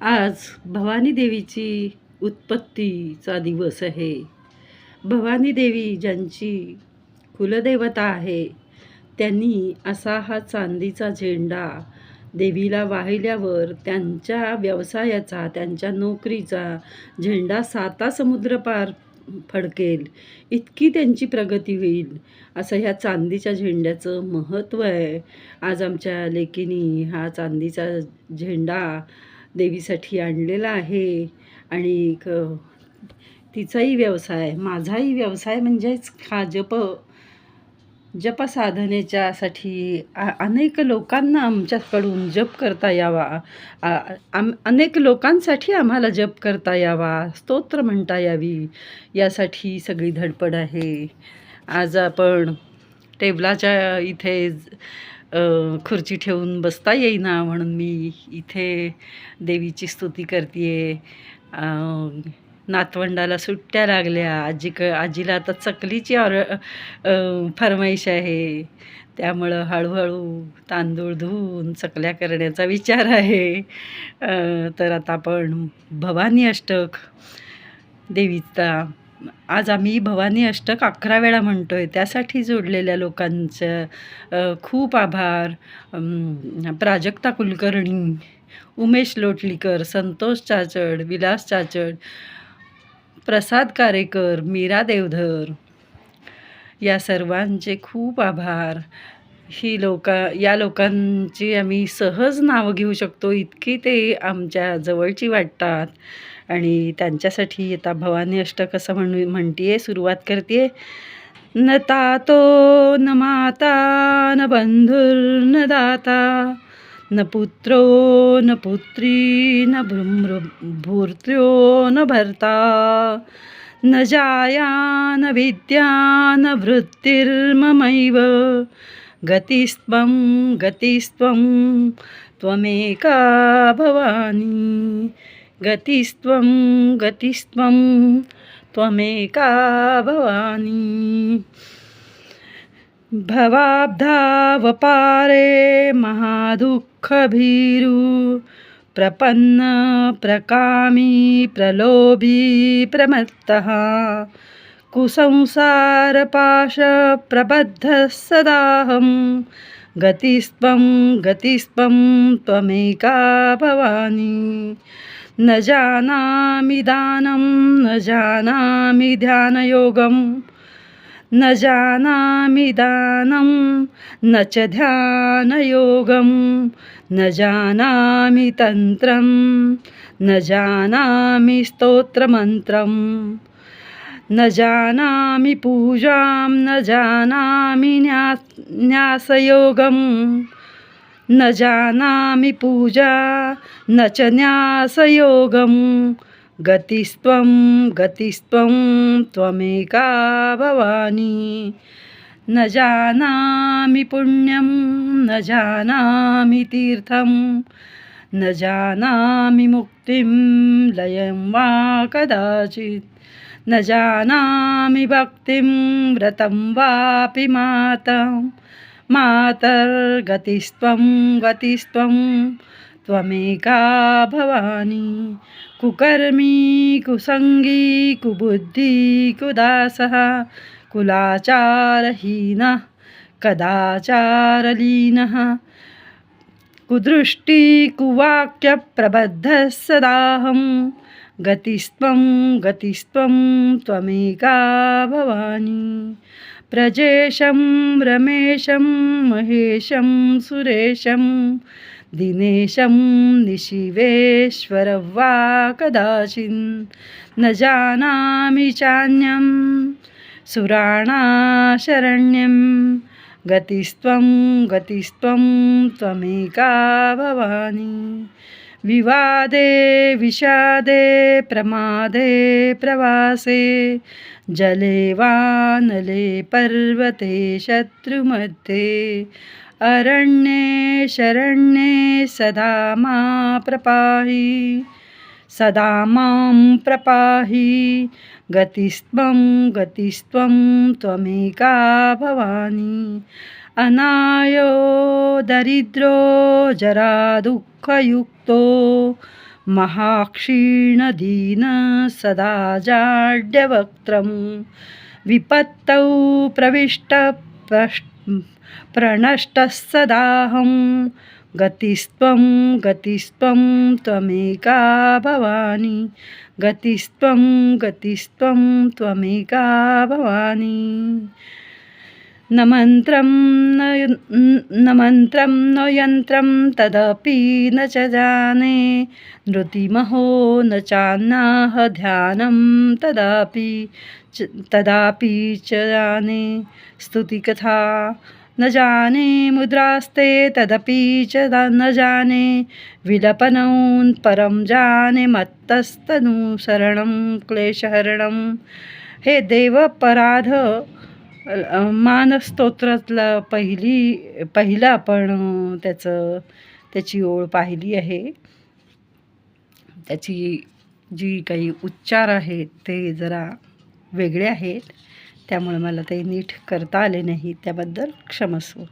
आज भवानी देवीची उत्पत्तीचा दिवस आहे. भवानी देवी ज्यांची कुलदेवता आहे त्यांनी असा हा चांदीचा झेंडा देवीला वाहिल्यावर त्यांच्या व्यवसायाचा त्यांच्या नोकरीचा झेंडा साता समुद्र पार फडकेल इतकी त्यांची प्रगती होईल असं ह्या चांदीच्या झेंड्याचं महत्त्व आहे. आज आमच्या लेकीनी हा चांदीचा झेंडा देवीसाठी आणलेला आहे. आणि क तिचाही व्यवसाय माझाही व्यवसाय म्हणजेच हा जप जप साधनेच्यासाठी अनेक लोकांना आमच्याकडून जप करता यावा. आम अनेक लोकांसाठी आम्हाला जप करता यावा. स्तोत्र म्हणता यावी. यासाठी सगळी धडपड आहे. आज आपण टेबलाच्या इथे खुर्ची ठेवून बसता येईना म्हणून मी इथे देवीची स्तुती करते नातवंडाला सुट्ट्या लागल्या. आजी क आजीला आता चकलीची ऑर फरमाईश आहे. त्यामुळं हळूहळू तांदूळ धुवून चकल्या करण्याचा विचार आहे. तर आता आपण भवानी अष्टक देवीचा आज आम्ही भवानी अष्टक अकरा वेळा म्हणतो आहे त्यासाठी जोडलेल्या लोकांचं खूप आभार. प्राजक्ता कुलकर्णी उमेश लोटलीकर संतोष चाचड विलास चाचड प्रसाद कारेकर मीरा देवधर. या सर्वांचे खूप आभार. ही लोका या लोकांची आम्ही सहज नावं घेऊ शकतो. इतकी ते आमच्या जवळची वाटतात. आणि त्यांच्यासाठी आता भवानी अष्टक असं म्हणू म्हणते सुरुवात करते न तातो न माता न बंधुर न दाता न पुत्रो न पुत्री न भ्रुमृ भूर्त्र्यो न भर्ता न जाया न विद्या न वृत्तिर्ममैव गतिस्त्वं गतिस्त्वं त्वमेका भवानी। गतिस्त्वं गतिस्त्वं त्वमेका भवानी। भवाब्धावपारे महादुःखभीरु प्रपन्न प्रकामी प्रलोभी प्रमत्तः। कुसंसारपाशप्रबद्धः सदाहं गतिस्त्वं गतिस्त्वं त्वमेका भवानी। न जानामि दानं न जानामि ध्यानयोगं। न जानामि दानं न च ध्यानयोगं। न जानामि तन्त्रं न जानामि स्तोत्रमन्त्रम्। न जानामि पूजां न जानामि न्या न्यासयोगं। न जानामि पूजा न च न्यासयोगं। गतिस्त्वं गतिस्त्वं त्वमेका भवानी। न जानामि पुण्यं न जानामि तीर्थं। न जानामि मुक्तिं लयं वा कदाचित्। न जानामि भक्तिं व्रतं वापि मातं। मातर्गतिस्त्वं गतिस्त्वं त्वमेका भवानी। कुकर्मी कुसङ्गी कुबुद्धि कुदासः कुलाचारहीनः कदाचारलीनः। कुदृष्टि कुवाक्यप्रबद्धः सदाहं गतिस्त्वं गतिस्त्वं त्वमेका भवानी। प्रजेशं रमेशं महेशं सुरेशं दिनेशं निशिवेश्वर वा कदाचिन्। न जानामि चान्यं सुराणाशरण्यं। गतिस्त्वं गतिस्त्वं त्वमेका भवानी। विवादे विषादे प्रमादे प्रवासे। जले वानले पर्वते शत्रुमध्ये। अरण्ये शरण्ये सदा मा प्रपाहि। सदा मां प्रपाहि। गतिस्त्वं गतिस्त्वं त्वमेका भवानी। अनायो दरिद्रो जरा दुःखयुक्तो महाक्षीणदीन सदा जाड्यवक्त्रं विपत्तौ प्रविष्ट प्रणष्टः सदाहं गतिस्त्वं गतिस्त्वं त्वमेका भवानी गतिस्त्वं गतिस्त्वं त्वमेका भवानी न मन्त्रं न न मन्त्रं न यन्त्रं तदपि न च जाने। नृतिमहो न चान्नाह ध्यानं तदापि च तदापि च जाने। स्तुतिकथा न जाने मुद्रास्ते तदपि च न जाने। विलपनं परं जाने मत्तस्तनुसरणं क्लेशहरणं। हे देवपराध मानस्तोत्रातला पहिली पहिलं आपण त्याचं त्याची ओळ पाहिली आहे. त्याची जी काही उच्चार आहेत ते जरा वेगळे आहेत. त्यामुळे मला ते नीट करता आले नाही. त्याबद्दल क्षमस्व.